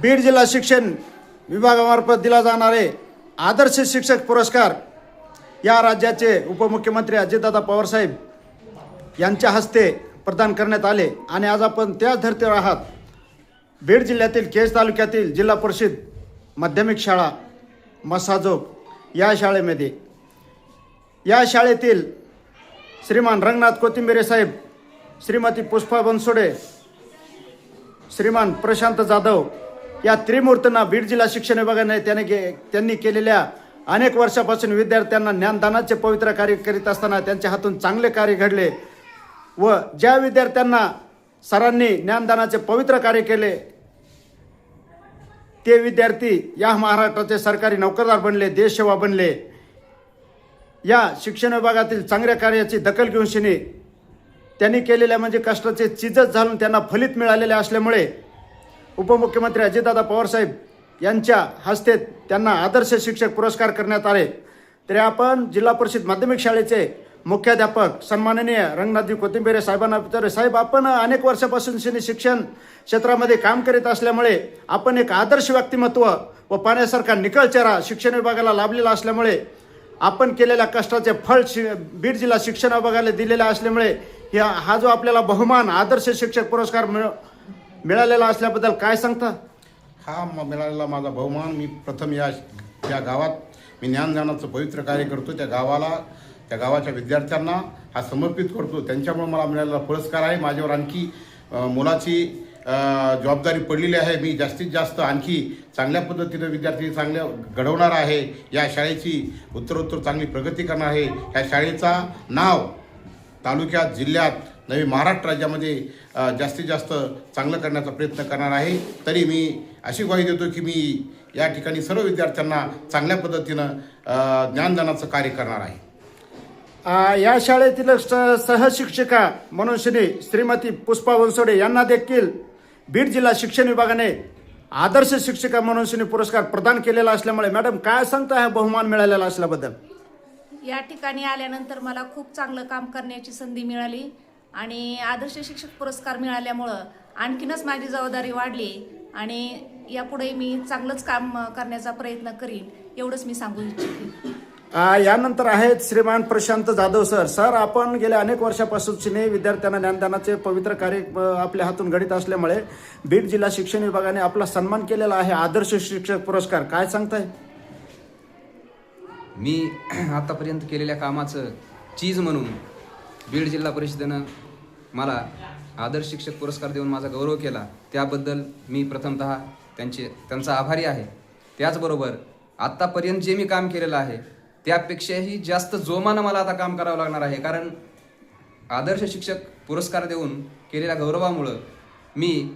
बीड जिल्हा शिक्षण विभागामार्फत दिला जाणारे आदर्श शिक्षक पुरस्कार या राज्याचे उपमुख्यमंत्री अजितदादा पवारसाहेब यांच्या हस्ते प्रदान करण्यात आले. आणि आज आपण त्याच धर्तीवर आहात. बीड जिल्ह्यातील केज तालुक्यातील जिल्हा परिषद माध्यमिक शाळा मसाजोग या शाळेमध्ये. या शाळेतील श्रीमान रंगनाथ कोथिंबिरे साहेब श्रीमती पुष्पा बनसोडे श्रीमान प्रशांत जाधव या त्रिमूर्तींना बीड जिल्हा शिक्षण विभागाने त्याने के त्यांनी केलेल्या अनेक वर्षापासून विद्यार्थ्यांना ज्ञानदानाचे पवित्र कार्य करीत असताना त्यांच्या हातून चांगले कार्य घडले व ज्या विद्यार्थ्यांना सरांनी ज्ञानदानाचे पवित्र कार्य केले ते विद्यार्थी या महाराष्ट्राचे सरकारी नोकरदार बनले देशसेवा बनले. या शिक्षण विभागातील चांगल्या कार्याची दखल घेऊन शिने त्यांनी केलेल्या म्हणजे कष्टाचे चिजत घालून त्यांना फलित मिळालेले असल्यामुळे उपमुख्यमंत्री अजितदादा पवारसाहेब यांच्या हस्ते त्यांना आदर्श शिक्षक पुरस्कार करण्यात आले. तरी आपण जिल्हा परिषद माध्यमिक शाळेचे मुख्याध्यापक सन्माननीय रंगनाथजी कोथिंबेरे साहेबांना विचारले साहेब आपण अनेक वर्षापासून शिने शिक्षण क्षेत्रामध्ये काम करीत असल्यामुळे आपण एक आदर्श व्यक्तिमत्व व पाण्यासारखा निकळ चेहरा शिक्षण विभागाला लाभलेला असल्यामुळे आपण केलेल्या कष्टाचे फळ शि बीड जिल्हा शिक्षण विभागाला दिलेले असल्यामुळे ह्या हा जो आपल्याला बहुमान आदर्श शिक्षक पुरस्कार मिळ मिळालेला असल्याबद्दल काय सांगता? हा म- मिळालेला माझा बहुमान. मी प्रथम या या गावात मी ज्ञानदानाचं पवित्र कार्य करतो. त्या गावाला त्या गावाच्या विद्यार्थ्यांना हा समर्पित करतो. त्यांच्यामुळे मला मिळालेला पुरस्कार आहे. माझ्यावर आणखी अ, मुलाची अ, जबाबदारी पडलेली आहे. मी जास्तीत जास्त आणखी चांगल्या पद्धतीनं विद्यार्थी चांगल्या घडवणार आहे. या शाळेची उत्तरोत्तर चांगली प्रगती करणार आहे. ह्या शाळेचा नाव तालुक्यात जिल्ह्यात नवी महाराष्ट्र राज्यामध्ये जास्तीत जास्त चांगलं करण्याचा प्रयत्न करणार आहे. तरी मी अशी ग्वाही देतो की मी या ठिकाणी सर्व विद्यार्थ्यांना चांगल्या पद्धतीनं ज्ञानदानाचं कार्य करणार आहे. या शाळेतील स- सहशिक्षिका म्हणून श्री श्रीमती पुष्पा वनसोडे यांना देखील बीड जिल्हा शिक्षण विभागाने आदर्श शिक्षिका म्हणून श्री पुरस्कार प्रदान केलेला असल्यामुळे मॅडम काय सांगता हा बहुमान मिळालेला असल्याबद्दल? या ठिकाणी आल्यानंतर मला खूप चांगलं काम करण्याची संधी मिळाली. आणि आदर्श शिक्षक पुरस्कार मिळाल्यामुळं आणखीनच माझी जबाबदारी वाढली आणि यापुढे मी चांगलंच काम करण्याचा प्रयत्न करीन एवढंच मी सांगू इच्छिते. आ, यानंतर आहेत श्रीमान प्रशांत जाधव सर. सर आपण गेल्या अनेक वर्षापासून चिने विद्यार्थ्यांना ज्ञानदानाचे पवित्र कार्य आपल्या हातून घडित असल्यामुळे बीड जिल्हा शिक्षण विभागाने आपला सन्मान केलेला आहे आदर्श शिक्षक पुरस्कार. काय सांगताय? मी आतापर्यंत केलेल्या कामाचं चीज म्हणून बीड जिल्हा परिषदेनं मला आदर्श शिक्षक पुरस्कार देऊन माझा गौरव केला. त्याबद्दल मी प्रथमतः त्यांचे त्यांचा आभारी आहे. त्याचबरोबर आत्तापर्यंत जे मी काम केलेलं आहे त्यापेक्षाही जास्त जोमानं मला आता काम करावं लागणार आहे. कारण आदर्श शिक्षक पुरस्कार देऊन केलेल्या गौरवामुळं मी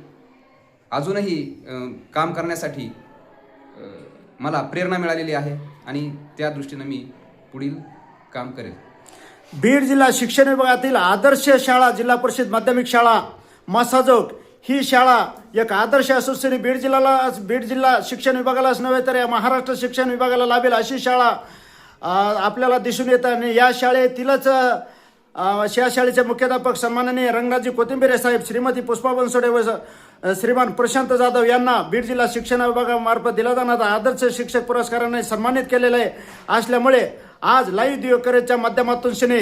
अजूनही काम करण्यासाठी मला प्रेरणा मिळालेली आहे आणि त्या दृष्टीनं मी पुढील काम करेल. बीड जिल्हा शिक्षण विभागातील आदर्श शाळा जिल्हा परिषद माध्यमिक शाळा मसाजोग ही शाळा एक आदर्श असून बीड जिल्ह्याला बीड जिल्हा शिक्षण विभागालाच नव्हे तर या महाराष्ट्र शिक्षण विभागाला लाभेल अशी शाळा आपल्याला दिसून येत आणि या शाळेतीलच या शाळेचे मुख्याध्यापक सन्माननीय रंगराजी कोथिंबिरे साहेब श्रीमती पुष्पा बनसोडे व श्रीमान प्रशांत जाधव यांना बीड जिल्हा शिक्षण विभागामार्फत दिला जाणारा आदर्श शिक्षक पुरस्काराने सन्मानित केलेलं आहे. असल्यामुळे आज लाईव्ह दिवकरेच्या माध्यमातून शिने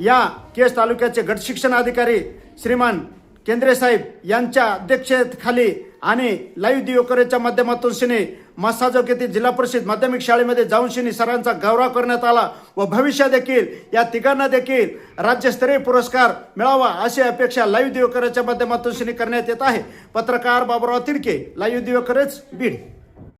या केस तालुक्याचे गट शिक्षण अधिकारी श्रीमान केंद्रे साहेब यांच्या अध्यक्षतेखाली आणि लाईव्ह दिवकरेच्या माध्यमातून शिने मसाजोग येथील जिल्हा परिषद माध्यमिक शाळेमध्ये जाऊन शिनी सरांचा गौरव करण्यात आला व भविष्य देखील या तिघांना देखील राज्यस्तरीय पुरस्कार मिळावा अशी अपेक्षा लाईव्ह दिवकरेच्या माध्यमातून शिनी करण्यात येत आहे. पत्रकार बाबुराव तिडके लाईव्ह दिवकरेच बीड.